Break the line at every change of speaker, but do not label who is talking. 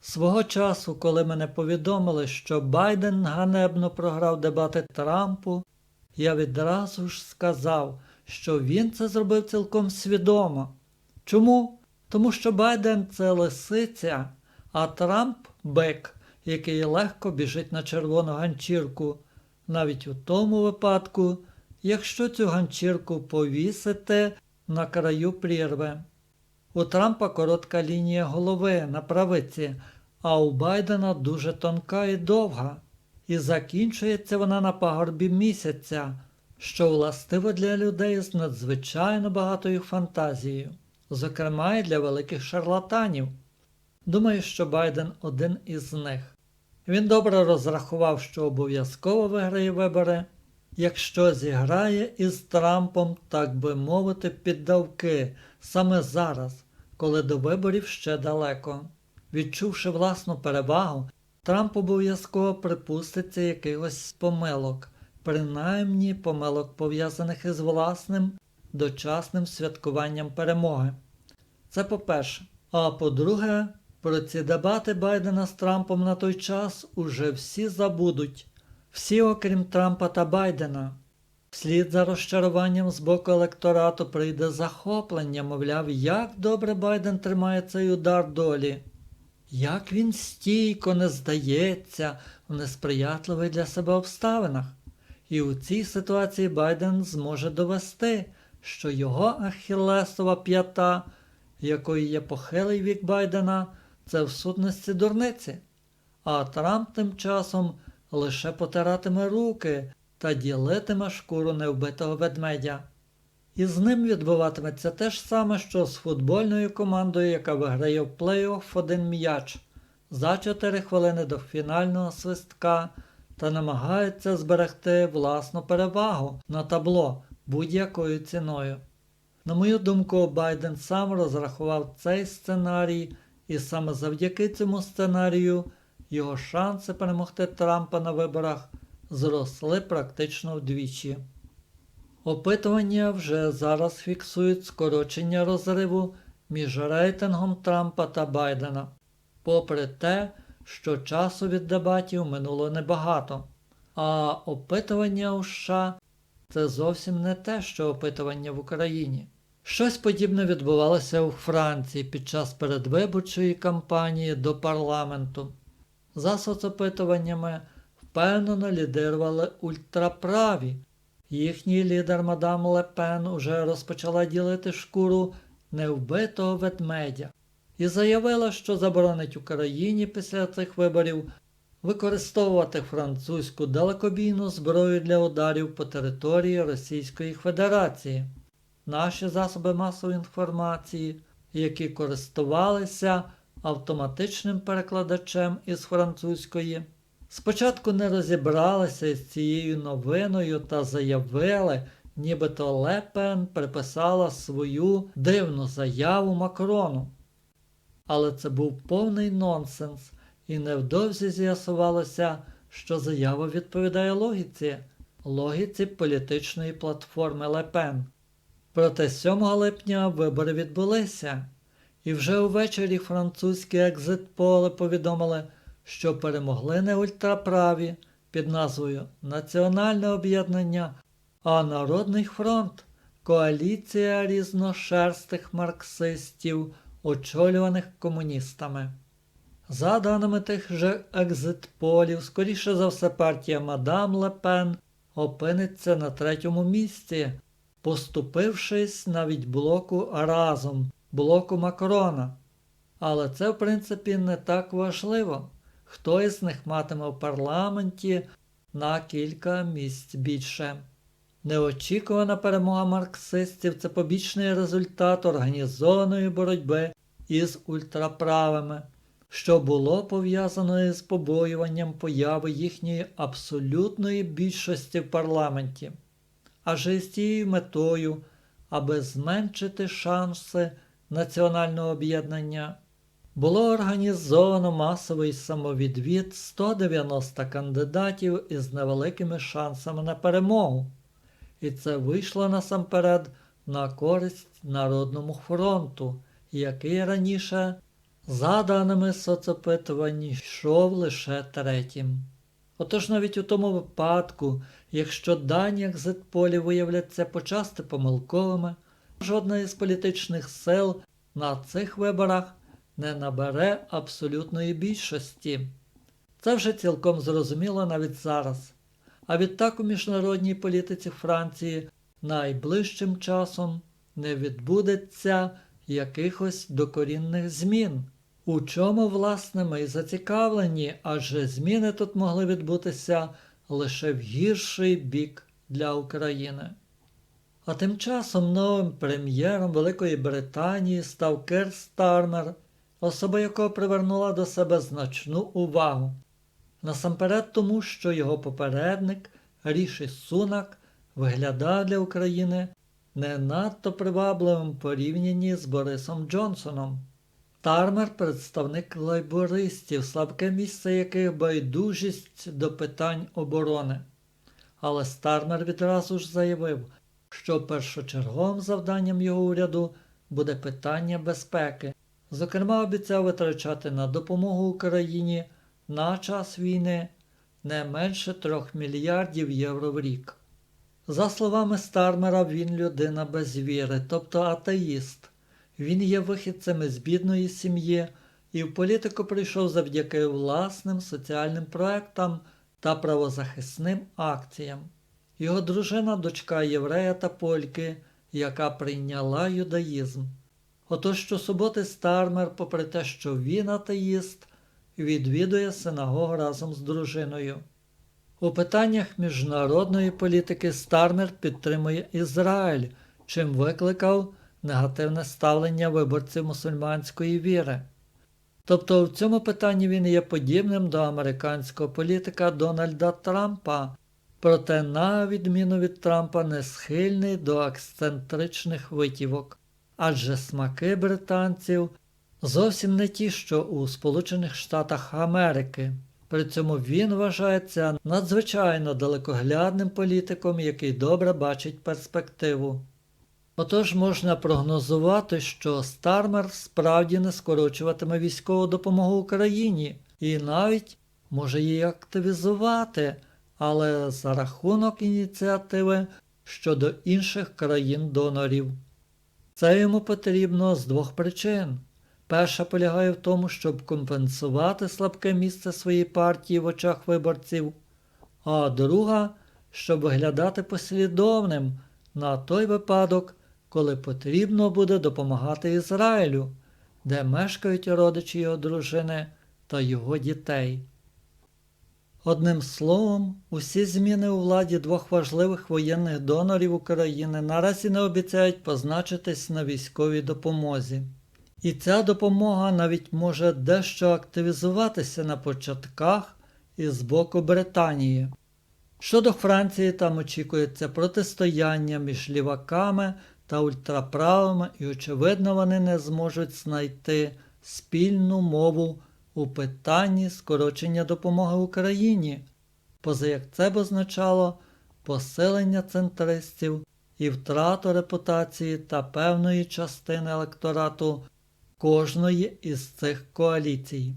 Свого часу, коли мене повідомили, що Байден ганебно програв дебати Трампу, я відразу ж сказав, що він це зробив цілком свідомо. Чому? Тому що Байден це лисиця, а Трамп бик, який легко біжить на червону ганчірку, навіть у тому випадку, якщо цю ганчірку повісити на краю прірви. У Трампа коротка лінія голови на правиці, а у Байдена дуже тонка і довга. І закінчується вона на пагорбі місяця, що властиво для людей з надзвичайно багатою фантазією, зокрема і для великих шарлатанів. Думаю, що Байден один із них. Він добре розрахував, що обов'язково виграє вибори, якщо зіграє із Трампом, так би мовити, піддавки саме зараз, коли до виборів ще далеко. Відчувши власну перевагу, Трамп обов'язково припуститься якихось помилок, принаймні помилок пов'язаних із власним дочасним святкуванням перемоги. Це по-перше. А по-друге, про ці дебати Байдена з Трампом на той час уже всі забудуть. Всі, окрім Трампа та Байдена. Вслід за розчаруванням з боку електорату прийде захоплення, мовляв, як добре Байден тримає цей удар долі. Як він стійко не здається в несприятливих для себе обставинах. І у цій ситуації Байден зможе довести, що його ахілесова п'ята, якою є похилий вік Байдена, це в сутності дурниці. А Трамп тим часом лише потиратиме руки та ділитиме шкуру невбитого ведмедя. І з ним відбуватиметься те ж саме, що з футбольною командою, яка виграє в плей-офф один м'яч за 4 хвилини до фінального свистка та намагається зберегти власну перевагу на табло будь-якою ціною. На мою думку, Байден сам розрахував цей сценарій, і саме завдяки цьому сценарію його шанси перемогти Трампа на виборах зросли практично вдвічі. Опитування вже зараз фіксують скорочення розриву між рейтингом Трампа та Байдена, попри те, що часу від дебатів минуло небагато. А опитування у США це зовсім не те, що опитування в Україні. Щось подібне відбувалося у Франції під час передвиборчої кампанії до парламенту. За соцопитуваннями впевнено лідирували ультраправі. Їхній лідер мадам Лепен уже розпочала ділити шкуру невбитого ведмедя і заявила, що заборонить Україні після цих виборів використовувати французьку далекобійну зброю для ударів по території Російської Федерації. Наші засоби масової інформації, які користувалися автоматичним перекладачем із французької, спочатку не розібралися із цією новиною та заявили, нібито Лепен приписала свою дивну заяву Макрону. Але це був повний нонсенс, і невдовзі з'ясувалося, що заява відповідає логіці, логіці політичної платформи Лепен. Проте 7 липня вибори відбулися, і вже увечері французькі екзитполи повідомили, що перемогли не ультраправі під назвою Національне об'єднання, а Народний фронт коаліція різношерстих марксистів, очолюваних комуністами. За даними тих же екзитполів, скоріше за все, партія Мадам Лепен опиниться на третьому місці, поступившись навіть блоку разом, блоку Макрона. Але це, в принципі, не так важливо. Хто із них матиме в парламенті на кілька місць більше. Неочікувана перемога марксистів це побічний результат організованої боротьби із ультраправими, що було пов'язано із побоюванням появи їхньої абсолютної більшості в парламенті, аже з тією метою, аби зменшити шанси національного об'єднання. Було організовано масовий самовідвід 190 кандидатів із невеликими шансами на перемогу. І це вийшло насамперед на користь Народному фронту, який раніше За даними соцопитувань, йшов лише третім. Отож навіть у тому випадку, якщо дані екзитполі виявляться почасти помилковими, жодна із політичних сил на цих виборах не набере абсолютної більшості. Це вже цілком зрозуміло навіть зараз. А відтак у міжнародній політиці Франції найближчим часом не відбудеться якихось докорінних змін. У чому, власне, ми й зацікавлені, адже зміни тут могли відбутися лише в гірший бік для України. А тим часом новим прем'єром Великої Британії став Кер Стармер, особа якого привернула до себе значну увагу. Насамперед тому, що його попередник Ріші Сунак виглядав для України не надто привабливим порівнянні з Борисом Джонсоном. Тармер представник лейбористів, слабке місце яких байдужість до питань оборони. Але Стармер відразу ж заявив, що першочерговим завданням його уряду буде питання безпеки. Зокрема, обіцяв витрачати на допомогу Україні на час війни не менше 3 мільярдів євро в рік. За словами Стармера, він людина без віри, тобто атеїст. Він є вихідцем із бідної сім'ї і в політику прийшов завдяки власним соціальним проектам та правозахисним акціям. Його дружина дочка єврея та польки, яка прийняла юдаїзм. Отож щосуботи Стармер, попри те, що він атеїст, відвідує синагогу разом з дружиною. У питаннях міжнародної політики Стармер підтримує Ізраїль, чим викликав негативне ставлення виборців мусульманської віри. Тобто в цьому питанні він є подібним до американського політика Дональда Трампа, проте, на відміну від Трампа, не схильний до ексцентричних витівок, адже смаки британців зовсім не ті, що у Сполучених Штатах Америки. При цьому він вважається надзвичайно далекоглядним політиком, який добре бачить перспективу. Отож можна прогнозувати, що Стармер справді не скорочуватиме військову допомогу Україні і навіть може її активізувати, але за рахунок ініціативи щодо інших країн-донорів. Це йому потрібно з двох причин. Перша полягає в тому, щоб компенсувати слабке місце своєї партії в очах виборців, а друга, щоб виглядати послідовним на той випадок, коли потрібно буде допомагати Ізраїлю, де мешкають родичі його дружини та його дітей. Одним словом, усі зміни у владі двох важливих воєнних донорів України наразі не обіцяють позначитись на військовій допомозі. І ця допомога навіть може дещо активізуватися на початках і з боку Британії. Щодо Франції, там очікується протистояння між ліваками та ультраправими, і, очевидно, вони не зможуть знайти спільну мову у питанні скорочення допомоги Україні, поза як це б означало посилення центристів і втрату репутації та певної частини електорату кожної із цих коаліцій.